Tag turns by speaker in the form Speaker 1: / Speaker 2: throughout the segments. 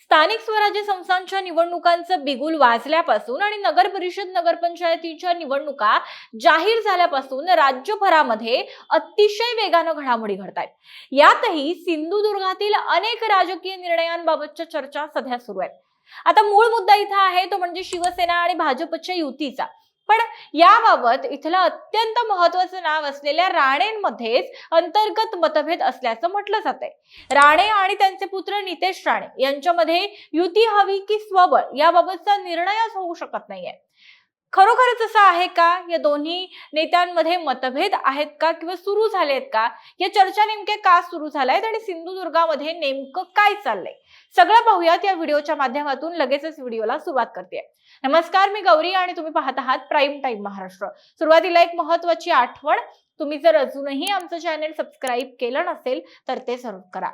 Speaker 1: स्थानिक स्वराज्य संस्थांच्या निवडणुकांचं बिगुल वाजल्यापासून आणि नगर परिषद नगरपंचायतीच्या निवडणुका जाहीर झाल्यापासून राज्यभरामध्ये अतिशय वेगानं घडामोडी घडत आहेत यातही सिंधुदुर्गातील अनेक राजकीय निर्णयांबाबतच्या चर्चा सध्या सुरू आहेत. आता मूळ मुद्दा इथं आहे तो म्हणजे शिवसेना आणि भाजपच्या युतीचा. पण याबाबत इथलं अत्यंत महत्वाचं नाव असलेल्या राणेंमध्येच अंतर्गत मतभेद असल्याचं म्हटलं जातंय. राणे आणि त्यांचे पुत्र नितेश राणे यांच्यामध्ये युती हवी की स्वबळ याबाबतचा निर्णयच होऊ शकत नाहीये. खरोखरच असं आहे का? या दोन्ही नेत्यांमध्ये मतभेद आहेत का किंवा सुरू झालेत का? या चर्चा नेमक्या का सुरू झाल्यात आणि सिंधुदुर्गामध्ये नेमकं काय चाललंय? सगळं पाहूयात या व्हिडिओच्या माध्यमातून. लगेचच व्हिडिओला सुरुवात करते. नमस्कार मी गौरी आणि तुम्ही पाहत आहात प्राईम टाईम महाराष्ट्र. सुरुवातीला एक महत्वाची आठवण. तुम्ही जर अजूनही आमचं चॅनेल सबस्क्राईब केलं नसेल तर ते जरूर करा.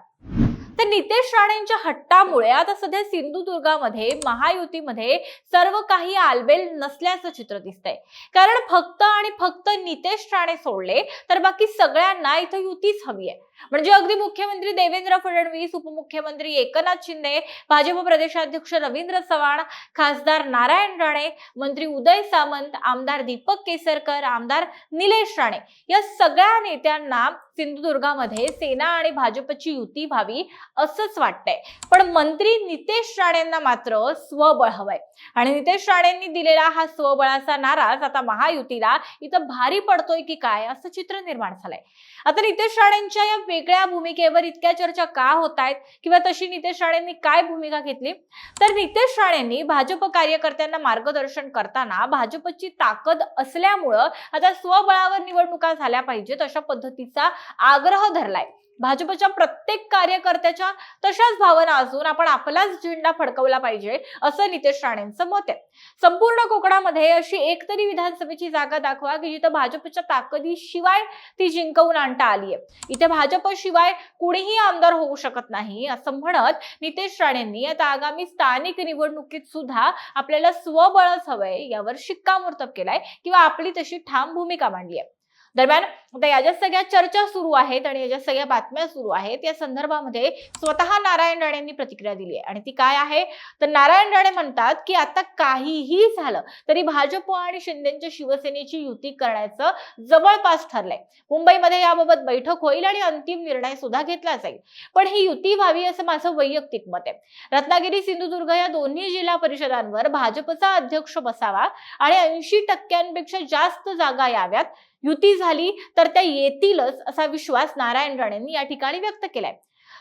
Speaker 1: तर नितेश राणेंच्या हट्टामुळे आता सध्या सिंधुदुर्गामध्ये महायुतीमध्ये सर्व काही आलबेल नसल्याचं चित्र दिसतंय. कारण फक्त आणि फक्त नितेश राणे सोडले तर बाकी सगळ्यांना इथं युतीच हवी आहे. म्हणजे अगदी मुख्यमंत्री देवेंद्र फडणवीस उपमुख्यमंत्री एकनाथ शिंदे भाजप प्रदेशाध्यक्ष रवींद्र चव्हाण खासदार नारायण राणे मंत्री उदय सामंत आमदार दीपक केसरकर आमदार निलेश राणे या सगळ्या नेत्यांना सिंधुदुर्गामध्ये सेना आणि भाजपची युती व्हावी असंच वाटतंय. पण मंत्री नितेश राणेंना मात्र स्वबळ हवंय. आणि नितेश राणेंनी दिलेला हा स्वबळाचा नाराज आता महायुतीला इथं भारी पडतोय की काय असं चित्र निर्माण झालंय. आता नितेश राणेंच्या या वेगळ्या भूमिकेवर इतक्या चर्चा का होत आहेत किंवा तशी नितेश राणेंनी काय भूमिका घेतली? तर नितेश राणेंनी भाजप कार्यकर्त्यांना मार्गदर्शन करताना भाजपची ताकद असल्यामुळं आता स्वबळावर निवडणुका झाल्या पाहिजेत अशा पद्धतीचा आग्रह धरलाय. भाजपच्या प्रत्येक कार्यकर्त्याच्या तशाच भावना असून आपण आपलाच झेंडा फडकवला पाहिजे असं नितेश राणेंचं मत आहे. संपूर्ण कोकणामध्ये अशी एकतरी विधानसभेची जागा दाखवा की जिथं भाजपच्या ताकदीशिवाय ती जिंकवून आणता आली आहे. इथे भाजपशिवाय कुणीही आमदार होऊ शकत नाही असं म्हणत नितेश राणेंनी आता आगामी स्थानिक निवडणुकीत सुद्धा आपल्याला स्वबळच हवंय यावर शिक्कामोर्तब केलाय किंवा आपली तशी ठाम भूमिका मांडली आहे. दरम्यान आता या ज्या सगळ्या चर्चा सुरू आहेत आणि या ज्या सगळ्या बातम्या सुरू आहेत या संदर्भामध्ये स्वतः नारायण राणेंनी प्रतिक्रिया दिली आहे. आणि ती काय आहे? तर नारायण राणे म्हणतात की आता काहीही झालं तरी भाजप आणि शिंदेच्या शिवसेनेची युती करण्याचं जवळपास ठरलंय. मुंबईमध्ये याबाबत बैठक होईल आणि अंतिम निर्णय सुद्धा घेतला जाईल. पण ही युती व्हावी असं माझं वैयक्तिक मत आहे. रत्नागिरी सिंधुदुर्ग या दोन्ही जिल्हा परिषदांवर भाजपचा अध्यक्ष बसावा आणि ऐंशी टक्क्यांपेक्षा जास्त जागा याव्यात युती झाली तर त्या येतीलच असा विश्वास नारायण राणेंनी या ठिकाणी व्यक्त केलाय.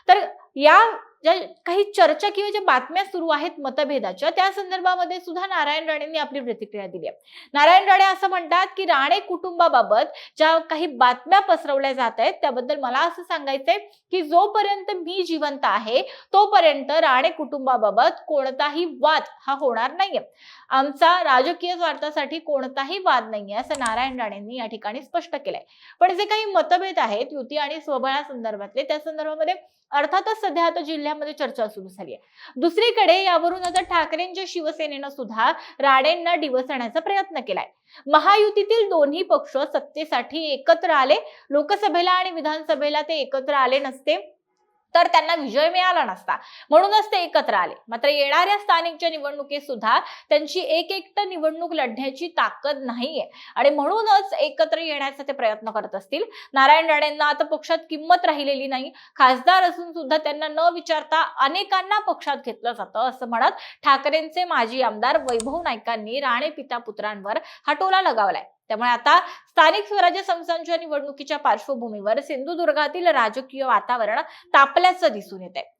Speaker 1: तर या ज्या काही चर्चा किंवा ज्या बातम्या सुरू आहेत मतभेदाच्या त्या संदर्भामध्ये सुद्धा नारायण राणेंनी आपली प्रतिक्रिया दिली आहे. नारायण राणे असं म्हणतात की राणे कुटुंबाबाबत ज्या काही बातम्या पसरवल्या जात आहेत त्याबद्दल मला असं सांगायचंय की जोपर्यंत मी जिवंत आहे तोपर्यंत राणे कुटुंबाबाबत कोणताही वाद हा होणार नाहीये. आमचा राजकीय स्वार्थासाठी कोणताही वाद नाहीये असं नारायण राणेंनी या ठिकाणी स्पष्ट केलंय. पण जे काही मतभेद आहेत युती आणि स्वबळा संदर्भातले त्या संदर्भामध्ये अर्थातच सध्या आता जिल्ह्यामध्ये चर्चा सुरू झाली आहे. दुसरीकडे यावरून आता ठाकरेंच्या शिवसेनेनं सुद्धा राणेंना डिवसण्याचा प्रयत्न केलाय. महायुतीतील दोन्ही पक्ष सत्तेसाठी एकत्र आले. लोकसभेला आणि विधानसभेला ते एकत्र आले नसते. तर त्यांना विजय मिळाला नसता. म्हणूनच ते एकत्र आले. मात्र येणाऱ्या स्थानिकच्या निवडणुकीत सुद्धा त्यांची एक एकट निवडणूक लढण्याची ताकद नाहीये. आणि म्हणूनच एकत्र येण्याचा ते प्रयत्न करत असतील. नारायण राणेंना आता पक्षात किंमत राहिलेली नाही. खासदार असून सुद्धा त्यांना न विचारता अनेकांना पक्षात घेतलं जातं असं म्हणत ठाकरेंचे माजी आमदार वैभव नाईकांनी राणे पिता पुत्रांवर हा टोला लगावलाय. त्यामुळे आता स्थानिक स्वराज्य संस्थांच्या निवडणुकीच्या पार्श्वभूमीवर सिंधुदुर्गातील राजकीय वातावरण तापल्याचं दिसून येत आहे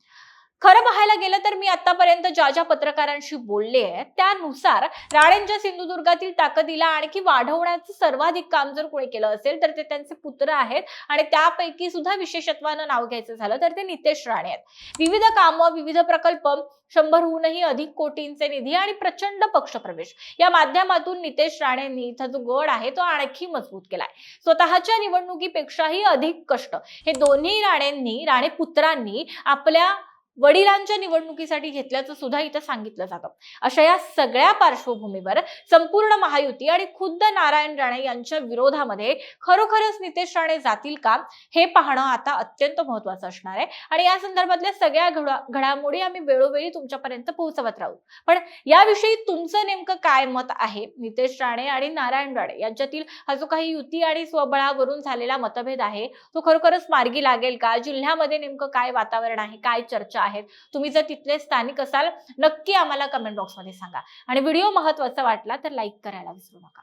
Speaker 1: खरं पाहायला गेलं तर मी आतापर्यंत ज्या ज्या पत्रकारांशी बोलले आहे त्यानुसार राणेंच्या सिंधुदुर्गातील ताकदीला आणखी वाढवण्याचं सर्वाधिक काम जर कोणी केलं असेल तर ते त्यांचे पुत्र आहेत आणि त्यापैकी सुद्धा विशेषत्वानं नाव घ्यायचं झालं तर ते नितेश राणे आहेत. विविध कामं विविध प्रकल्प शंभरहूनही अधिक कोटींचे निधी आणि प्रचंड पक्षप्रवेश. या माध्यमातून नितेश राणेंनी इथं जो गड आहे तो आणखी मजबूत केलाय. स्वतःच्या निवडणुकीपेक्षाही अधिक कष्ट. हे दोन्ही राणेंनी राणे पुत्रांनी आपल्या वडिलांच्या निवडणुकीसाठी घेतल्याचं सुद्धा इथं सांगितलं जातं. अशा या सगळ्या पार्श्वभूमीवर संपूर्ण महायुती आणि खुद्द नारायण राणे यांच्या विरोधामध्ये खरोखरच नितेश राणे जातील का हे पाहणं आता अत्यंत महत्वाचं असणार आहे. आणि या संदर्भातल्या सगळ्या घडा- घडामोडी आम्ही वेळोवेळी तुमच्यापर्यंत पोहोचवत राहू. पण याविषयी तुमचं नेमकं काय मत आहे? नितेश राणे आणि नारायण राणे यांच्यातील हा जो काही युती आणि स्वबळावरून झालेला मतभेद आहे तो खरोखरच मार्गी लागेल का? जिल्ह्यामध्ये नेमकं काय वातावरण आहे? काय चर्चा आहेत. तुम्ही जर तिथले स्थानिक असाल नक्की आम्हाला कमेंट बॉक्समध्ये सांगा. आणि व्हिडिओ महत्त्वाचा वाटला तर लाईक करायला विसरू नका.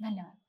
Speaker 1: धन्यवाद.